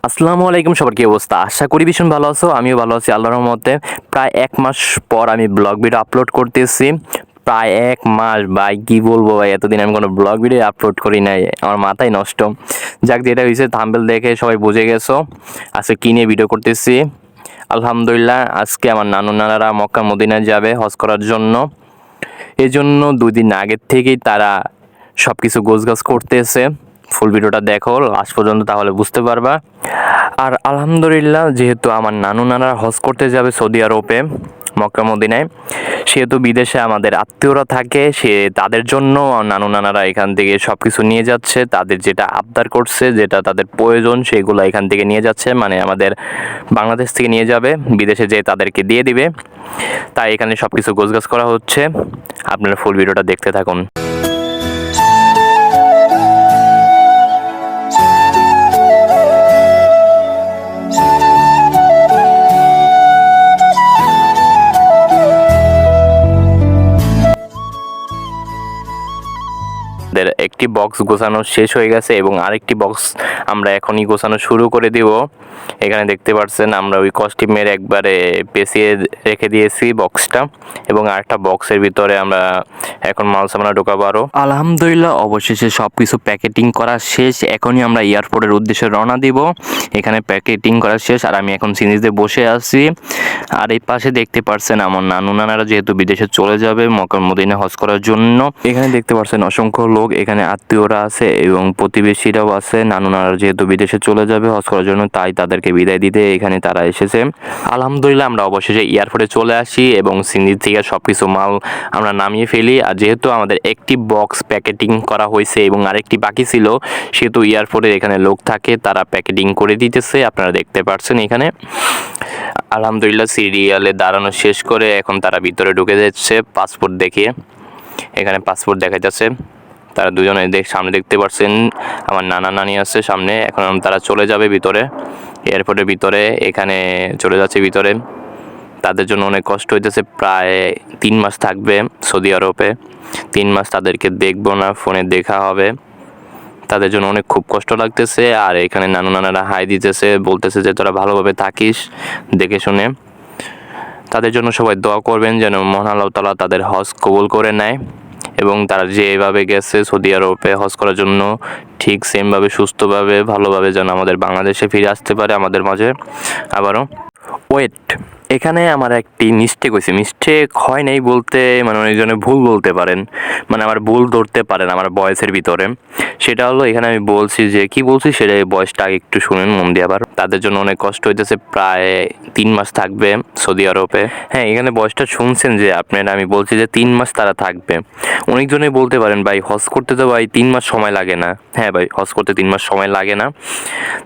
আসসালামু আলাইকুম, সবার কি অবস্থা? আশা করি ভীষণ ভালো আছো, আমিও ভালো আছি, আল্লাহর রহমতে। প্রায় এক মাস পর আমি ব্লগ ভিডিও আপলোড করতেছি। প্রায় এক মাস, ভাই, কি বলব ভাই, এতদিন আমি কোনো ব্লগ ভিডিও আপলোড করি নাই, আমার মাথায় নষ্ট। যাক, যেটা হয়েছে থাম্বেল দেখে সবাই বুঝে গেছো। আজকে কি নিয়ে ভিডিও করতেছি? আলহামদুলিল্লাহ, আজকে আমার নানু নানারা মক্কা মদিনায় যাবে হজ করার জন্য। এই জন্য দুই দিন আগের থেকেই তারা সব কিছু গোছগাছ করতেছে। ফুল ভিডিওটা দেখো, লাস্ট পর্যন্ত তাহলে বুঝতে পারবা। আর আলহামদুলিল্লাহ, যেহেতু আমার নানু নানা হজ করতে যাবে সৌদি আরবে, মক্কা মদিনায়, সেহেতু বিদেশে আমাদের আত্মীয়রা থাকে, সে তাদের জন্য নানু নানারা এখান থেকে সব কিছু নিয়ে যাচ্ছে। তাদের যেটা আবদার করছে, যেটা তাদের প্রয়োজন, সেগুলো এখান থেকে নিয়ে যাচ্ছে মানে আমাদের বাংলাদেশ থেকে নিয়ে যাবে, বিদেশে যেয়ে তাদেরকে দিয়ে দিবে। তাই এখানে সব কিছু গোছগাছ করা হচ্ছে। আপনারা ফুল ভিডিওটা দেখতে থাকুন। আমাদের একটি বক্স গোছানো শেষ হয়ে গেছে এবং আরেকটি বক্স আমরা এখনই গোছানো শুরু করে দিব। এখানে দেখতে পাচ্ছেন আমরা ওই কস্টিউমের একবারে পেঁচিয়ে রেখে দিয়েছি বক্সটা এবং আরেকটা বক্সের ভিতরে আমরা এখন মাল সামানা ঢোকাবো আরও আলহামদুলিল্লাহ, অবশেষে সব কিছু প্যাকেটিং করা শেষ। এখনই আমরা এয়ারপোর্টের উদ্দেশ্যে রওনা দিব। এখানে প্যাকেটিং করা শেষ আর আমি এখন সিরিজে বসে আছি। আর এই পাশে দেখতে পাচ্ছেন আমার নানু নানারা যেহেতু বিদেশে চলে যাবে মকর মদিনে হজ করার জন্য। এখানে দেখতে পাচ্ছেন অসংখ্য লোক এখানে আত্মীয়রা আছে এবং প্রতিবেশীরাও আছে। নানু নানারা যেহেতু বিদেশে চলে যাবে, হজ করার জন্য, তাই তাদেরকে বিদায় দিতে এখানে তারা এসেছে। আলহামদুলিল্লাহ, আমরা অবশেষে এয়ারপোর্টে চলে আসি এবং সিন্দির থেকে সব কিছু মাল আমরা নামিয়ে ফেলি। আর যেহেতু আমাদের একটি বক্স প্যাকেটিং করা হয়েছে এবং আরেকটি বাকি ছিল, সেহেতু এয়ারপোর্টে এখানে লোক থাকে, তারা প্যাকেটিং করে দিতেছে। আপনারা দেখতে পাচ্ছেন এখানে। আলহামদুলিল্লাহ, সিরিয়ালে দাঁড়ানো শেষ করে এখন তারা ভিতরে ঢুকে যাচ্ছে, পাসপোর্ট দেখিয়ে। এখানে পাসপোর্ট দেখা যাচ্ছে তারা দুজনে দেখ, সামনে দেখতে পাচ্ছেন আমার নানা নানি আছে সামনে, এখন তারা চলে যাবে ভিতরে। এয়ারপোর্টের ভিতরে, এখানে চলে যাচ্ছে ভিতরে। তাদের জন্য অনেক কষ্ট হইতেছে, প্রায় তিন মাস থাকবে সৌদি আরবে। তিন মাস তাদেরকে দেখব না, ফোনে দেখা হবে। তাদের জন্য অনেক খুব কষ্ট লাগতেছে, আর এখানে নানু নানারা হাই দিতেছে, বলতেছে যে তোরা ভালোভাবে থাকিস, দেখে শুনে। তাদের জন্য সবাই দোয়া করবেন যেন মহান আল্লাহ তালা তাদের হজ কবুল করে নেয়। এবং তারা যেভাবে গেছে সৌদি আরবে হজ করার জন্য ঠিক সেমভাবে, সুস্থভাবে, ভালোভাবে যেন আমাদের বাংলাদেশে ফিরে আসতে পারে আমাদের মাঝে। আবারও। ওয়েট। এখানে আমার একটি মিস্টেক হয়েছে। মিস্টেক হয় নাই বলতে মানে অনেকজনে ভুল বলতে পারেন। মানে আমার ভুল ধরতে পারেন আমার বয়সের ভিতরে। সেটা হলো এখানে আমি বলছি যে, কি বলছি সেটা বয়সটা আগে একটু শুনুন, মন দিয়ে আবার। তাদের জন্য অনেক কষ্ট হইতেছে, প্রায় তিন মাস থাকবে সৌদি আরবে। হ্যাঁ এখানে বয়সটা শুনছেন যে, আপনারা আমি বলছি যে, তিন মাস তারা থাকবে। অনেকজনেই বলতে পারেন, ভাই, হজ করতে তো ভাই তিন মাস সময় লাগে না। হ্যাঁ ভাই, হজ করতে তিন মাস সময় লাগে না।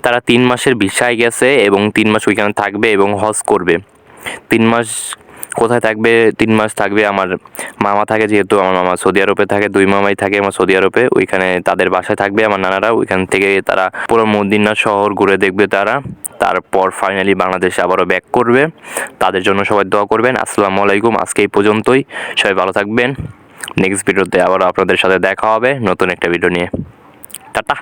তারা তিন মাসের ভিসায় গেছে এবং তিন মাস ওইখানে থাকবে এবং হজ করবে। তিন মাস কোথায় থাকবে, তিন মাস থাকবে আমার মামা থাকে যেহেতু আমার মামা সৌদি আরবে থাকে, দুই মামাই থাকে আমার সৌদি আরবে, ওইখানে তাদের বাসায় থাকবে আমার নানারা, ওইখান থেকে তারা পুরো মদিনা শহর ঘুরে দেখবে তারা, তারপর ফাইনালি বাংলাদেশে আবারও ব্যাক করবে, তাদের জন্য সবাই দোয়া করবেন, আসসালামু আলাইকুম, আজকে এই পর্যন্তই, সবাই ভালো থাকবেন নেক্সট ভিডিওতে আবারও আপনাদের সাথে দেখা হবে, নতুন একটা ভিডিও নিয়ে। টাটা!